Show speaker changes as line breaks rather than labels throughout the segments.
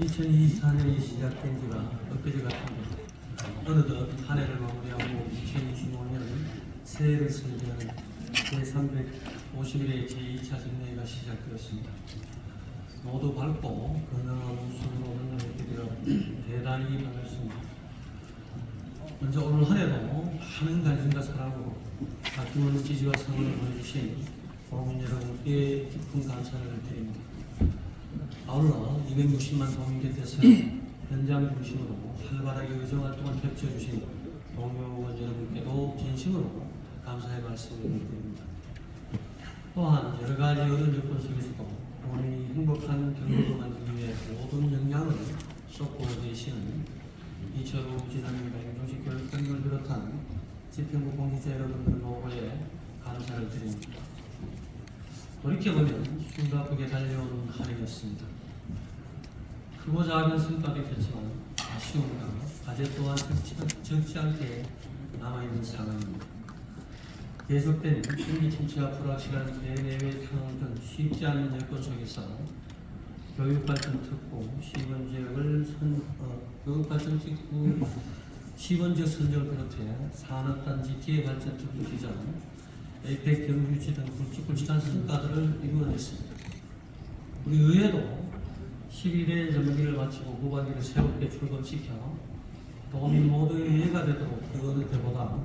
2024년이 시작된 지가 엊그제 같은데 어느덧 한 해를 마무리하고 2025년 새해를 설계하는 제351회 제2차 정례가 시작되었습니다. 모두 밝고 건강한 웃음으로 만나뵙기를 대단히 반갑습니다. 먼저 오늘 한 해도 많은 관심과 사랑으로 아낌없는 지지와 성원을 보내주신 여러분께 깊은 감사를 드립니다. 아울러 260만 도민께서 현장 중심으로 활발하게 의정 활동을 펼쳐주신 동료원 여러분께도 진심으로 감사의 말씀을 드립니다. 또한 여러 가지 어려운 여건 속에서도 본인이 행복한 경력을 만들기 위해 모든 역량을 쏟고 계시는 이철우 지사님과 임종식 교육장님을 비롯한 집행부 공직자 여러분들 노고에 감사를 드립니다. 돌이켜보면 숨가쁘게 달려온 한 해였습니다. 크고 작은 성과도 있었지만 아쉬움과 과제 또한 적지, 않게 남아있는 상황입니다. 계속된 경기 침체와 불확실한 대내외 상황 등 쉽지 않은 여건 속에서 교육발전 특구 시범 지역을 선, 어, 교육발전 특구 시범 지역 선정을 비롯해 산업단지 기회발전 특구 시장 에이펙 경유지 등 굵직굵직한 성과들을 이루어냈습니다. 우리 의회도 11회 전반기를 마치고 후반기를 새롭게 출범시켜 도민 모두의 이해가 되도록 그 어느 때보다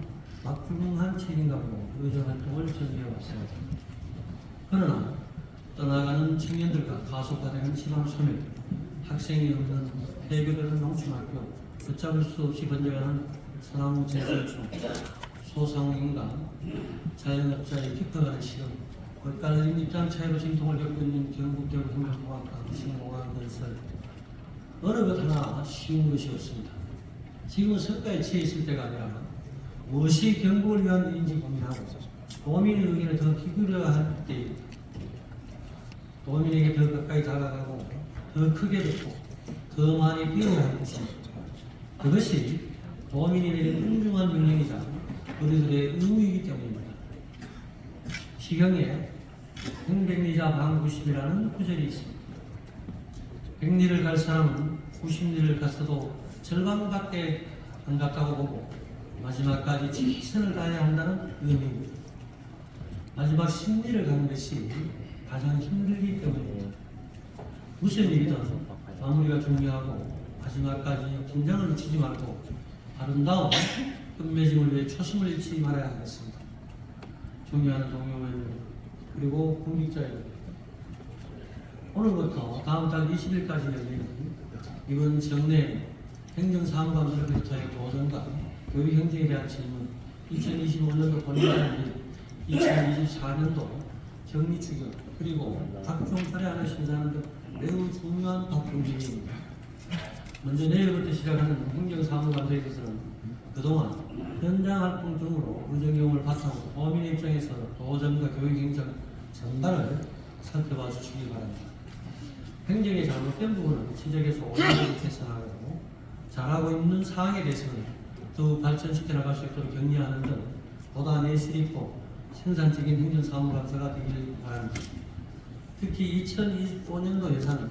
막불능한 책임감으로 의정 활동을 전개해왔습니다. 그러나 떠나가는 청년들과 가속화되는 지방 소멸, 학생이 없는 폐교되는 농촌학교, 걷잡을 수 없이 번져가는 소나무 재설중, 소상인간, 자영업자의 깊어가는 시름, 엇갈린 입장 차이로 진통을 겪고 있는 경북대학 행정통합과 신공항 건설 어느 것 하나 쉬운 것이 없습니다. 지금 석가에 처해 있을 때가 아니라 무엇이 경북을 위한 일인지 고민하고 도민의 의견을 더 기울여야 할 때, 도민에게 더 가까이 다가가고 더 크게 듣고 더 많이 배워야 할 것입니다. 그것이 도민이 내린 엄중한 명령이자 우리들의 의무이기 때문입니다. 시경에 행백리자 방구십이라는 구절이 있습니다. 백리를 갈 사람은 구십리를 갔어도 절반밖에 안 갔다고 보고 마지막까지 최선을 다해야 한다는 의미입니다. 마지막 십리를 가는 것이 가장 힘들기 때문입니다. 무슨 일이든 마무리가 중요하고 마지막까지 긴장을 놓치지 말고 아름다운 끝맺음을 위해 초심을 잃지 말아야 하겠습니다. 존경하는 동료회원 그리고 공직자 여러분 오늘부터 다음 달 20일까지 열리는 이번 정례 비롯하여 도전과 교육행정에 대한 질문 2025년도 본회의는 2024년도 정리 추경 그리고 각종 철회안을 심사하는 등 매우 중요한 박동진입니다. 먼저 내일부터 시작하는 행정사무관들에 대해서는 그동안 현장 활동 등으로 의정경험을 바탕으로 범인의 입장에서 도전과 교육 행정 전반을 살펴봐 주시기 바랍니다. 행정의 잘못된 부분은 지적해서 올바르게 개선하고 잘하고 있는 사항에 대해서는 더욱 발전시켜 나갈 수 있도록 격려하는 등 보다 내실 있고 생산적인 행정사무관서가 되기를 바랍니다. 특히 2025년도 예산은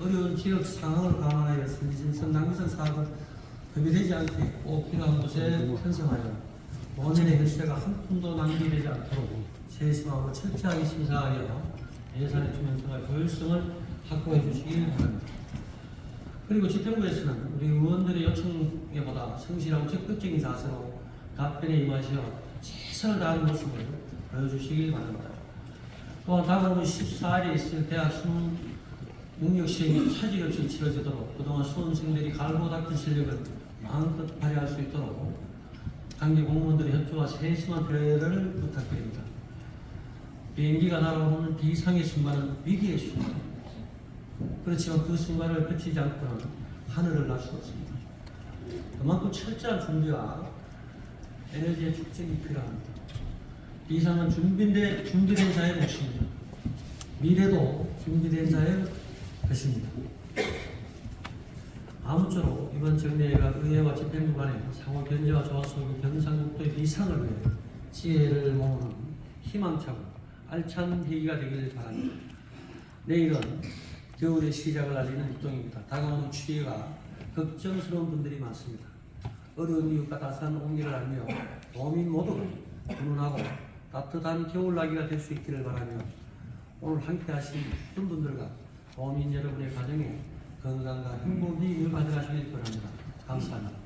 어려운 지역 상황을 감안하여 선진 성당미선 사업을 협의되지 않게 꼭 필요한 곳에 편성하여 본연의 혈세가 한 푼도 낭비되지 않도록 세심하고 철저하게 심사하여 예산의 투명성과 효율성을 확보해 주시길 바랍니다. 그리고 집행부에서는 우리 의원들의 요청에 보다 성실하고 적극적인 자세로 답변에 임하시어 최선을 다하는 모습을 보여주시길 바랍니다. 또한 다가오는 14일에 있을 대학 수능 능력 시험이 차질 없이 치러지도록 그동안 수험생들이 갈고 닦은 실력을 마음껏 발휘할 수 있도록 단계 공무원들의 협조와 세심한 배려를 부탁드립니다. 비행기가 날아오는 비상의 순간은 위기의 순간. 그렇지만 그 순간을 거치지 않고는 하늘을 날 수 없습니다. 그만큼 철저한 준비와 에너지의 축적이 필요합니다. 비상은 준비된, 준비된 자의 몫입니다. 미래도 준비된 자의 것입니다. 아무쪼록 이번 정례회가 의회와 집행부 간의 상호 견제와 조화 속의 경상국도의 미상을 위해 지혜를 모으는 희망차고 알찬 계기가 되기를 바랍니다. 내일은 겨울의 시작을 알리는 입동입니다. 다가오는 추위가 걱정스러운 분들이 많습니다. 어려운 이웃과 따스한 온기를 알며 어민 모두가 훈훈하고 따뜻한 겨울나기가 될 수 있기를 바라며 오늘 함께 하신 분들과 어민 여러분의 가정에 건강과 행복이 늘 가득하시길 바랍니다. 감사합니다.